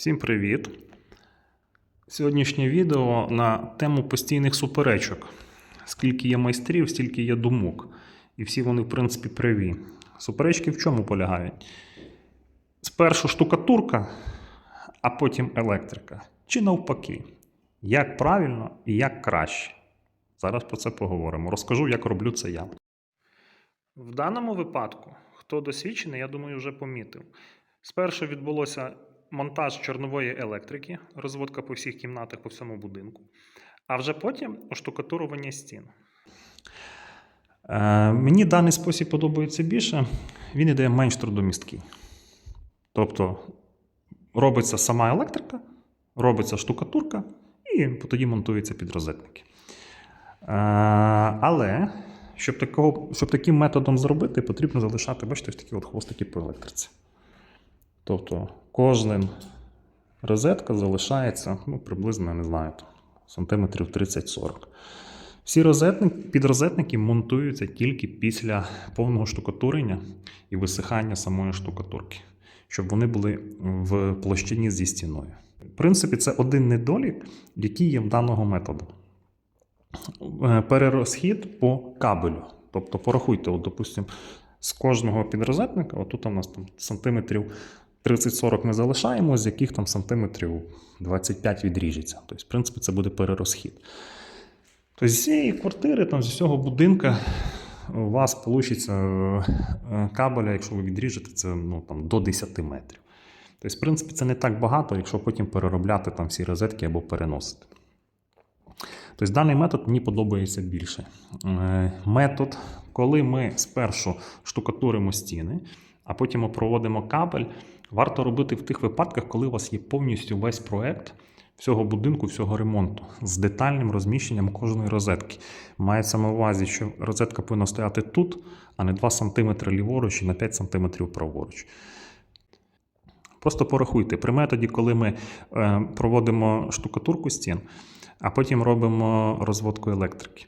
Всім привіт! Сьогоднішнє відео на тему постійних суперечок. Скільки є майстрів, стільки є думок. І всі вони, в принципі, праві. Суперечки в чому полягають? Спершу штукатурка, а потім електрика. Чи навпаки, як правильно і як краще. Зараз про це поговоримо. Розкажу, як роблю це я. В даному випадку, хто досвідчений, я думаю, вже помітив. Спершу відбулося монтаж чорнової електрики, розводка по всіх кімнатах по всьому будинку, а вже потім оштукатурування стін. Е, мені даний спосіб подобається більше, він іде менш трудомісткий. Тобто робиться сама електрика, робиться штукатурка і тоді монтуються підрозетники. Е, але щоб, такого, щоб таким методом зробити, потрібно залишати, бачите, ось такі от хвостики по електриці. Тобто кожен розетка залишається ну, приблизно, не знаю, сантиметрів 30-40. Всі розетники, підрозетники монтуються тільки після повного штукатурення і висихання самої штукатурки, щоб вони були в площині зі стіною. В принципі, це один недолік, який є в даного методу. Е, Перерозхід по кабелю. Тобто, порахуйте, от, допустимо, з кожного підрозетника, отут у нас там сантиметрів 30-40 ми залишаємо, з яких там сантиметрів 25 відріжеться. Тобто, в принципі, це буде перерозхід. Тобто, з цієї квартири, там, з усього будинка у вас вийде кабеля, якщо ви відріжете, це ну, там, до 10 метрів. Тобто, в принципі, це не так багато, якщо потім переробляти там всі розетки або переносити. Тобто даний метод мені подобається більше. Е, Метод, коли ми спершу штукатуримо стіни, а потім ми проводимо кабель, варто робити в тих випадках, коли у вас є повністю весь проект всього будинку, всього ремонту з детальним розміщенням кожної розетки. Мається на увазі, що розетка повинна стояти тут, а не 2 см ліворуч і на 5 см праворуч. Просто порахуйте, при методі, коли ми е, проводимо штукатурку стін, а потім робимо розводку електрики.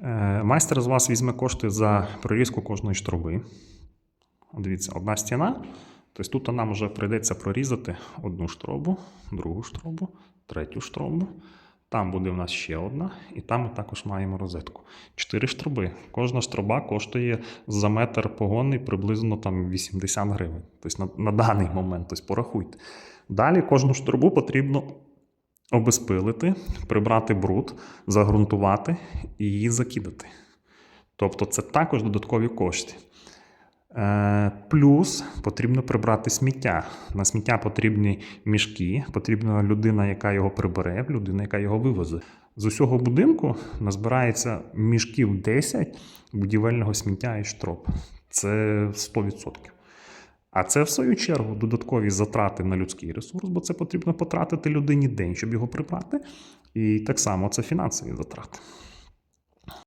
Е, майстер з вас візьме кошти за прорізку кожної штроби. Дивіться, одна стіна. Тобто тут нам вже прийдеться прорізати одну штробу, другу штробу, третю штробу. Там буде в нас ще одна, і там ми також маємо розетку. Чотири штроби. Кожна штроба коштує за метр погонний приблизно там 80 гривень. Тобто на, на даний момент, тобто порахуйте. Далі кожну штробу потрібно обезпилити, прибрати бруд, загрунтувати і її закидати. Тобто це також додаткові кошти. Е, Плюс потрібно прибрати сміття. На сміття потрібні мішки, потрібна людина, яка його прибере, людина, яка його вивезе. З усього будинку назбирається мішків 10 будівельного сміття і штроб. Це 100%. А це, в свою чергу, додаткові затрати на людський ресурс, бо це потрібно потратити людині день, щоб його прибрати. І так само це фінансові затрати.